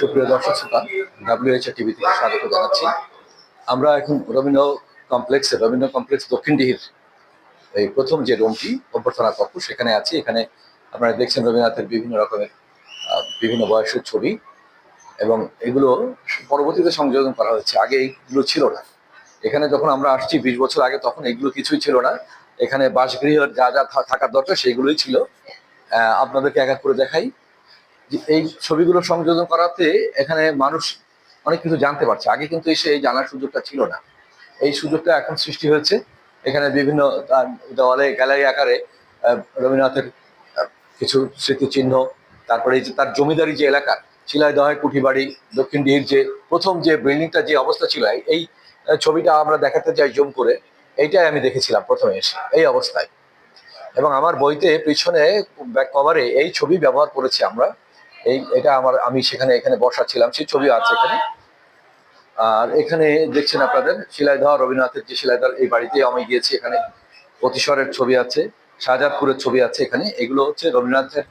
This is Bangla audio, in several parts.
সুপ্রিয় দর্শক শ্রোতা ডাব্লিউএইচ টিভি থেকে স্বাগত জানাচ্ছি। আমরা এখন রবীন্দ্র কমপ্লেক্সে রবীন্দ্র কমপ্লেক্স দক্ষিণ ডিহির এই প্রথম যে রুমটি অভ্যর্থনা কক্ষ, সেখানে আছি। এখানে আপনারা দেখছেন রবীন্দ্রনাথের বিভিন্ন রকমের বিভিন্ন বয়সের ছবি এবং এগুলো পরবর্তীতে সংযোজন করা হয়েছে। আগে এইগুলো ছিল না। এখানে যখন আমরা আসছি বিশ বছর আগে, তখন এগুলো কিছুই ছিল না। এখানে বাসগৃহের যা যা থাকার দরকার সেইগুলোই ছিল। আপনাদেরকে এক এক করে দেখাই। এই ছবিগুলো সংযোজন করাতে এখানে মানুষ অনেক কিছু জানতে পারছে। আগে কিন্তু এসে এই জানার সুযোগটা ছিল না। এই সুযোগটা এখন সৃষ্টি হয়েছে। এখানে বিভিন্ন, তার দেওয়ালে, গ্যালারি আকারে রবীন্দ্রনাথের কিছু স্মৃতিচিহ্ন, তারপরে এই যে তার জমিদারি যে এলাকা, শিলাইদহের কুঠিবাড়ি, দক্ষিণ দিহির যে প্রথম যে বিল্ডিংটা যে অবস্থা ছিল, এই ছবিটা আমরা দেখাতে চাই জুম করে। এইটাই আমি দেখেছিলাম প্রথমে এসে, এই অবস্থায়। এবং আমার বইতে পিছনে, ব্যাক কভারে এই ছবি ব্যবহার করেছি আমরা। এই, এটা আমার, আমি সেখানে, এখানে বসা ছিলাম সেই ছবি আছে এখানে। আর এখানে দেখছেন আপনাদের শিলাইদহ রবীন্দ্রনাথের যে শিলাইদহ এই বাড়িতে আমি গিয়েছি এখানে। অতিশ্বরের ছবি আছে, শাহজাদপুরের ছবি আছে এখানে। এগুলো হচ্ছে রবীন্দ্রনাথের,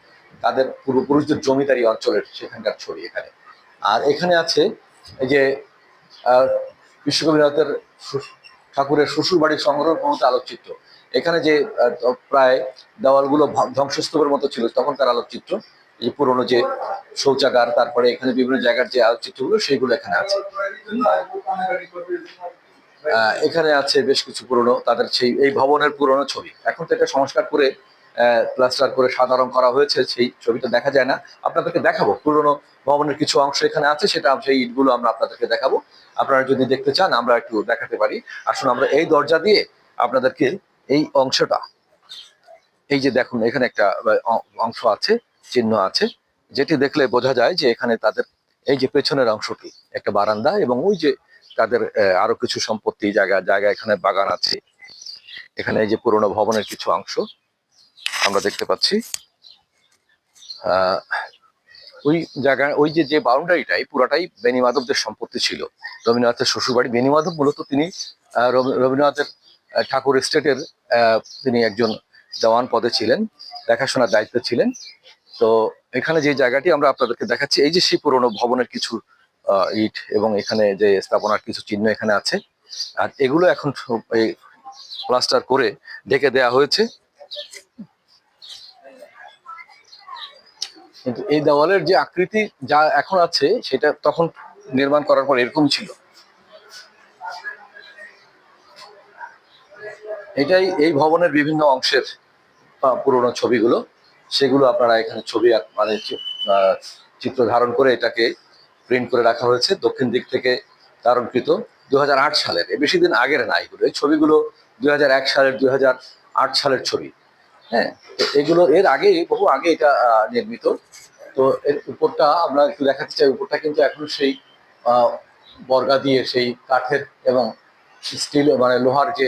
তাদের পূর্বপুরুষদের জমিদারি অঞ্চলের সেখানকার ছবি এখানে। আর এখানে আছে, এই যে বিশ্বকবিনাথের ঠাকুরের শ্বশুর বাড়ির সংগ্রহ ক্ষমতা আলোকচিত্র। এখানে যে প্রায় দেওয়ালগুলো ধ্বংসস্তূপের মতো ছিল, তখনকার আলোকচিত্র। এই যে পুরোনো যে শৌচাগার, তারপরে এখানে বিভিন্ন জায়গার যে আলোকচিত্রগুলো, সেগুলো এখানে আছে। এখানে আছে বেশ কিছু পুরনো, তাদের সেই, এই ভবনের পুরনো ছবি। এখন তো এটা সংস্কার করে প্লাস্টার করে সাদা রং করা হয়েছে, সেই ছবিটা দেখা যায় না। আপনাদেরকে দেখাবো, পুরনো ভবনের কিছু অংশ এখানে আছে, সেটা সেই ইটগুলো আমরা আপনাদেরকে দেখাবো। আপনারা যদি দেখতে চান, আমরা একটু দেখাতে পারি। আসুন, আমরা এই দরজা দিয়ে আপনাদেরকে এই অংশটা, এই যে দেখুন, এখানে একটা অংশ আছে। চিহ্ন আছে যেটি দেখলে বোঝা যায় যে এখানে তাদের এই যে পেছনের অংশটি একটা বারান্দা এবং ওই যে তাদের আরও কিছু সম্পত্তি জায়গা জায়গা এখানে বাগান আছে। এখানে এই যে পুরোনো ভবনের কিছু অংশ আমরা দেখতে পাচ্ছি। ওই জায়গা ওই যে যে বাউন্ডারিটাই পুরাটাই বেনি মাধবদের সম্পত্তি ছিল। রবীন্দ্রনাথের শ্বশুরবাড়ি বেনি মাধব মূলত তিনি রবীন্দ্রনাথের ঠাকুর এস্টেটের আহ, তিনি একজন দেওয়ান পদে ছিলেন দেখাশোনার দায়িত্বে ছিলেন। তো এখানে যে জায়গাটি আমরা আপনাদেরকে দেখাচ্ছি, এই যে সেই পুরোনো ভবনের কিছু ইট এবং এখানে যে স্থাপনার কিছু চিহ্ন এখানে আছে। আর এগুলো এখন এই প্লাস্টার করে ঢেকে দেয়া হয়েছে। কিন্তু এই দেওয়ালের যে আকৃতি যা এখন আছে, সেটা তখন নির্মাণ করার পর এরকম ছিল। এটাই এই ভবনের বিভিন্ন অংশের পুরোনো ছবিগুলো। সেগুলো আপনারা এখানে ছবি মানে চিত্র ধারণ করে এটাকে প্রিন্ট করে রাখা হয়েছে। দক্ষিণ দিক থেকে ধারণকৃত দু হাজার আট সালের। বেশি দিন আগের না এগুলো এই ছবিগুলো দু হাজার এক সালের দু হাজার আট সালের ছবি। হ্যাঁ তো এগুলো এর আগে বহু আগে এটা নির্মিত। তো এর উপরটা আমরা একটু দেখাতে চাই। উপরটা কিন্তু এখন সেই বর্গা দিয়ে সেই কাঠের এবং স্টিল মানে লোহার যে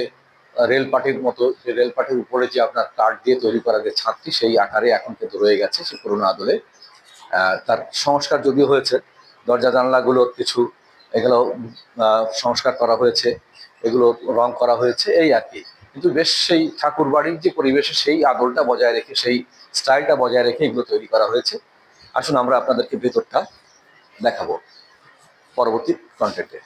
আহ, রেল পাটির মতো যে রেল পাটির উপরে যে আপনার কাঠ দিয়ে তৈরি করা যে ছাদটি সেই আকারে এখন কিন্তু রয়ে গেছে সে পুরোনো আদলে। তার সংস্কার যদিও হয়েছে দরজা জানলাগুলোর কিছু এগুলো সংস্কার করা হয়েছে এগুলো রং করা হয়েছে এই আর কি। কিন্তু বেশ সেই ঠাকুর বাড়ির যে পরিবেশে সেই আদলটা বজায় রেখে সেই স্টাইলটা বজায় রেখে এগুলো তৈরি করা হয়েছে। আসুন আমরা আপনাদেরকে ভেতরটা দেখাবো পরবর্তী কন্টেন্টে